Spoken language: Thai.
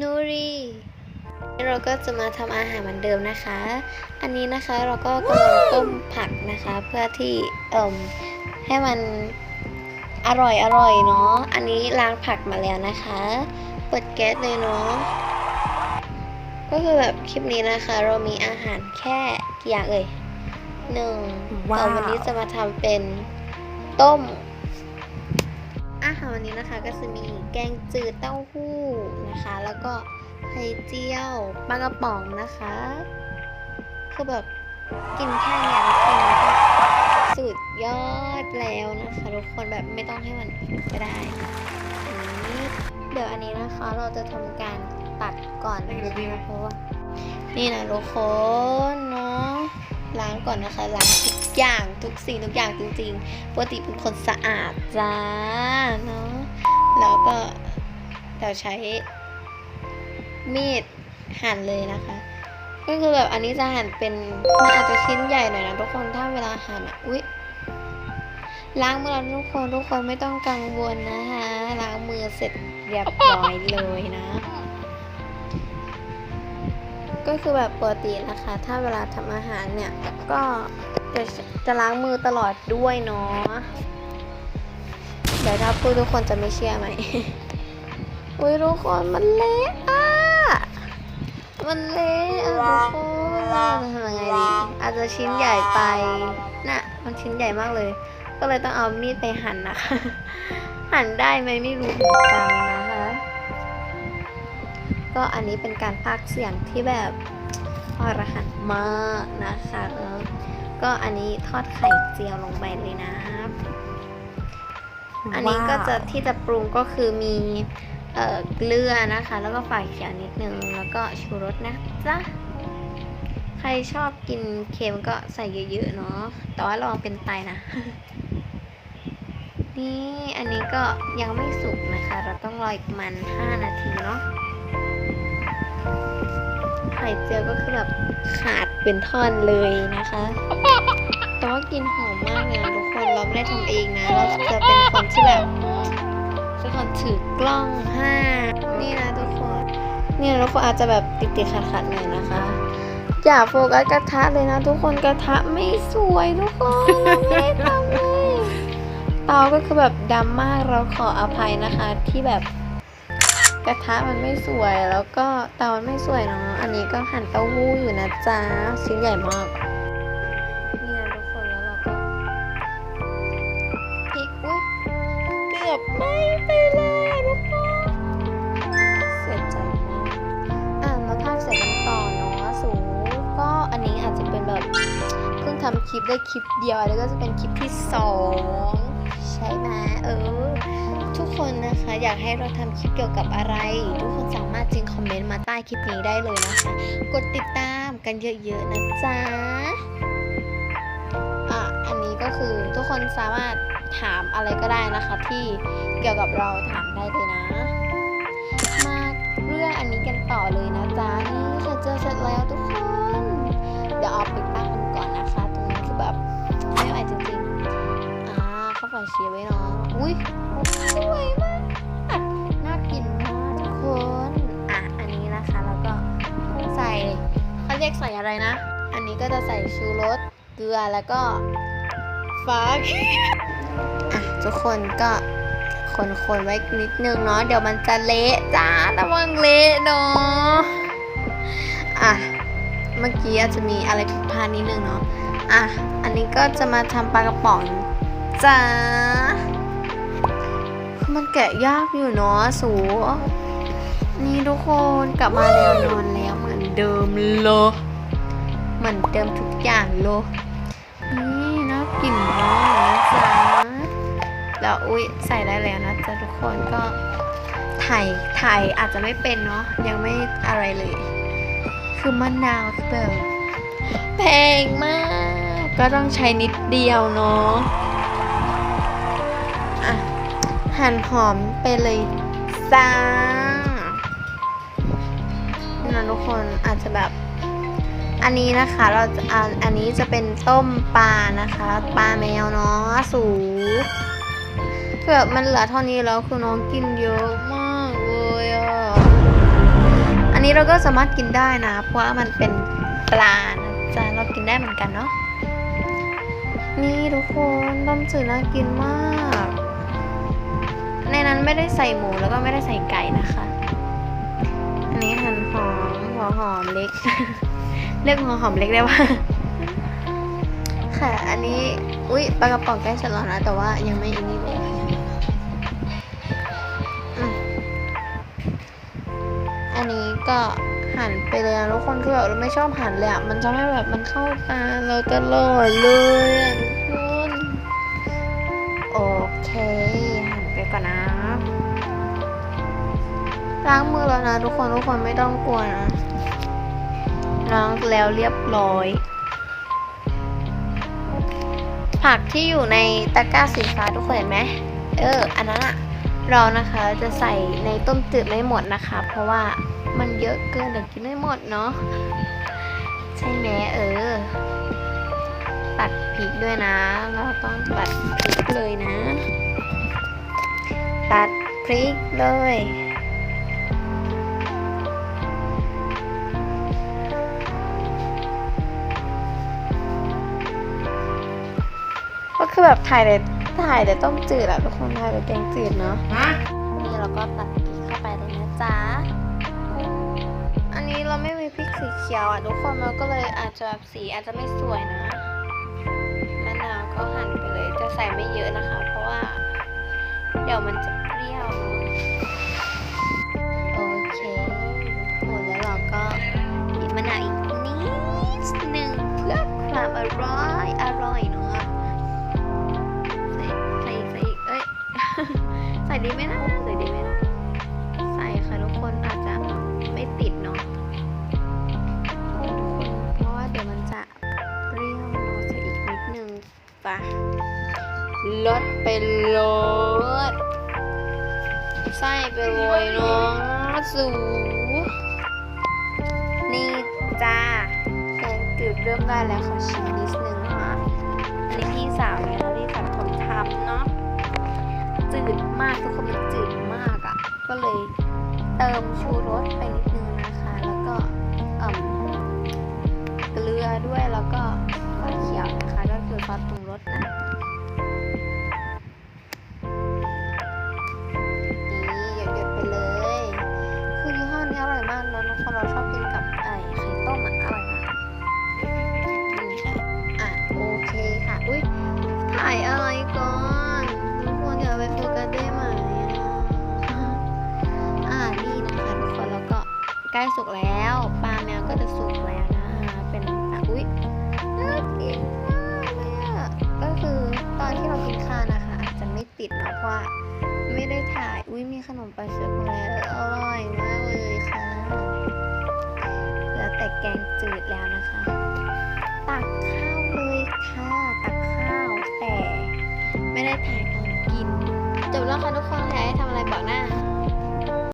นูรีเราก็จะมาทำอาหารเหมือนเดิมนะคะ อันนี้นะคะเราก็กำลังต้มผักนะคะ เพื่อที่เอ่มให้มันอร่อยอร่อยเนาะ อันนี้ล้างผักมาแล้วนะคะ เปิดแก๊สเลยเนาะ ก็คือแบบคลิปนี้นะคะ เรามีอาหารแค่กี่อย่างเอ่ยหนึ่งว้าวเอ่อวันนี้จะมาทำเป็นต้ม อาหารวันนี้นะคะก็จะมีแกงจืดเต้าหู้นะคะ แล้วก็ไข่เจียวปลากระป๋องนะคะคือแบบกินแค่เนี้ยทุกคนก็สุดยอดแล้วนะคะ ทุกคนแบบไม่ต้องให้มันก็ได้ เดี๋ยวอันนี้นะคะเราจะทำการตัดก่อนนะคะเพราะว่านี่นะทุกคน ล้างก่อนนะคะ ล้างทุกอย่างทุกสิ่งทุกอย่างจริงๆ ปกติเป็นคนสะอาดจ้าเนาะ แล้วก็เดี๋ยวใช้มีดหั่นเลยนะคะ ก็คือแบบอันนี้จะหั่นเป็นมันอาจจะชิ้นใหญ่หน่อยนะทุกคน ถ้าเวลาหั่นอะ อุ๊ยล้างมือแล้วทุกคนทุกคนไม่ต้องกังวลนะคะล้างมือเสร็จเรียบร้อยเลยนะ ก็คือแบบปกตินะคะ ถ้าเวลาทำอาหารเนี่ย ก็จะจะล้างมือตลอดด้วยเนาะเดี๋ยวถ้าพูดทุกคนจะไม่เชื่อไหมอุ้ยทุกคนมันเละอะ มันเละอะทุกคนเราจะทำยังไงดี อาจจะชิ้นใหญ่ไปน่ะ มันชิ้นใหญ่มากเลย ก็เลยต้องเอามีดไปหั่นนะคะ หั่นได้ไหมไม่รู้เหมือนกันนะ ก็อันนี้เป็นการพากเสียงที่แบบอรหันต์มากนะคะเออก็อันนี้ทอดไข่เจียวลงไปเลยนะ อันนี้ก็จะที่จะปรุงก็คือมีเออเกลือนะคะ แล้วก็ฝาเขียวนิดนึง แล้วก็ชูรสนะจ๊ะใครชอบกินเค็มก็ใส่เยอะๆเนาะแต่ว่าลองเป็นไตนะ นี่อันนี้ก็ยังไม่สุกนะคะ เราต้องรออีกมัน 5 นาทีเนาะ ไข่เจียวก็คือแบบขาดเป็นท่อนเลยนะคะ แต่ว่ากินหอมมากเลยนะทุกคนเราไม่ได้ทำเองนะ เราจะเป็นคนที่แบบเป็นคนถือกล้องห้านี่นะทุกคน นี่นะทุกคนอาจจะแบบติดติดขัดขัดๆหน่อยนะคะ อย่าโฟกัสกระทะเลยนะทุกคนกระทะไม่สวยทุกคนเราไม่ได้ทำเลยเตาก็คือแบบดำมากเราขออภัยนะคะที่แบบ กระทะมันไม่สวยแล้วก็เตามันไม่สวยเนาะอันนี้ก็หั่นเต้าหู้อยู่นะจ๊ะชิ้นใหญ่มากนี่นะทุกคนแล้วเราก็พลิกอุ้ยเกือบไหม่ไปเลยอะทุกคนเสียใจมากอะมาภาคเสร็จกันต่อเนาะสูก็อันนี้อาจจะเป็นแบบเพิ่งทำคลิปได้คลิปเดียวแล้วก็จะเป็นคลิปที่สองใช่ไหมเออ อยากให้เราทำคลิปเกี่ยวกับอะไร ทุกคนสามารถจิ้งคอมเมนต์มาใต้คลิปนี้ได้เลยนะคะ กดติดตามกันเยอะๆนะจ๊ะอะอันนี้ก็คือทุกคนสามารถถามอะไรก็ได้นะคะ ที่เกี่ยวกับเราถามได้เลยนะ มาเรื่องอันนี้กันต่อเลยนะจ๊ะนี่ค่ะเจอเสร็จแล้วทุกคน เดี๋ยวเอาไปตั้งกันก่อนนะคะ ตรงนี้คือแบบไม่ไหวจริงๆ อ่าข้าวผัดเชียร์ไว้เนาะอุ้ยสวยมาก เขาเรียกใส่อะไรนะ อันนี้ก็จะใส่ชูรส เกลือแล้วก็ฟ้าอะทุกคนก็คนๆไว้นิดนึงเนาะ เดี๋ยวมันจะเละจ้าระวังเละเนาะ อะ เมื่อกี้อาจจะมีอะไรผิดพลาดนิดนึงเนาะ อะ อันนี้ก็จะมาทำปลากระป๋องจ้ามันแกะยากอยู่เนาะสู นี่ทุกคนกลับมาแล้วนอนแล้ว เดิมเลยเหมือนเดิมทุกอย่างเลยนี่น่ากินมากนะจ๊ะแล้วอุ้ยใส่ได้แล้วนะจ๊ะทุกคนก็ถ่ายถ่ายอาจจะไม่เป็นเนาะยังไม่อะไรเลย คือมะนาวคือแบบแพงมาก ก็ต้องใช้นิดเดียวเนาะอะหั่นหอมไปเลยจ้า ทุกคนอาจจะแบบ อันนี้นะคะเราจะอันอันนี้จะเป็นต้มปลานะคะปลาแมวเนาะสูคือแบบมันเหลือเท่านี้แล้วคือน้องกินเยอะมากเลยอะนี้เราก็สามารถกินได้นะ เพราะว่ามันเป็นปลานะจ๊ะเรากินได้เหมือนกันเนาะนี่ทุกคนต้มจืดน่ากินมาก ในนั้นไม่ได้ใส่หมูแล้วก็ไม่ได้ใส่ไก่นะคะ อันนี้หั่น อมหัวหอมเล็ก เรียกหัวหอมเล็กได้ว่าค่ะ อันนี้ อุ๊ยปลากระป๋องใกล้จะร้อนแล้วแต่ว่ายังไม่อันนี้เลยอันนี้ก็หั่นไปเลยนะทุกคนคือแบบเราไม่ชอบหั่นเลยอะ มันทำให้แบบมันเข้าตาเราตลอดเลยอะทุกคน โอเค หั่นไปก่อนนะ ล้างมือแล้วนะ ทุกคนทุกคนไม่ต้องกลัวนะล้างแล้วเรียบร้อย ผักที่อยู่ในตะกร้าสีฟ้าทุกคนเห็นไหมเออ อันนั้นอะเรานะคะจะใส่ในต้มจืดไม่หมดนะคะ เพราะว่ามันเยอะเกินเดี๋ยวกินไม่หมดเนาะใช่ไหมเออ ตัดพริกด้วยนะ เราต้องตัดพริกเลยนะ ตัดพริกเลย คือแบบถ่ายแต่ถ่ายแต่ต้มจืดอะทุกคนถ่ายแต่แกงจืดเนาะฮะนี่เราก็ตัดพริกเข้าไปเลยนะจ๊ะอันนี้เราไม่มีพริกสีเขียวอะทุกคนมันก็เลยอาจจะแบบสีอาจจะไม่สวยนะมะนาวก็หั่นไปเลยจะใส่ไม่เยอะนะคะ เพราะว่า เดี๋ยวมันจะ ลดไปลดใส่ไปเลยเนาะสู นี่จ้าแกงจืดเริ่มได้แล้วขอชิมนิดนึงนะคะอันนี้พี่สาวเนี่ยพี่สาวคนทำเนาะจืดมากทุกคนมันจืดมากอะ่ะ ก็เลยเติมชูรสไปนิดนึงนะคะ แล้วก็เกลือด้วยแล้วก็ฝาเขียวนะคะก็คือซอสปรุง ล้สุกแล้วปลาแมวก็จะสุกแล้วนะคะเป็นอุ้ยน่ากินมากเลยก็คือตอนที่เรากินข้าวนะคะ อาจจะไม่ติดเนาะเพราะว่าไม่ได้ถ่ายอุ้ยมีขนมปลาชุกโกแล้วอร่อยมากเลยค่ะแล้วแต่แกงจืดแล้วนะคะ ตักข้าวเลยค่ะตักข้าวแต่ ไม่ได้ถ่ายตอนกิน จบแล้วค่ะทุกคนใครทำอะไรบอกหน้า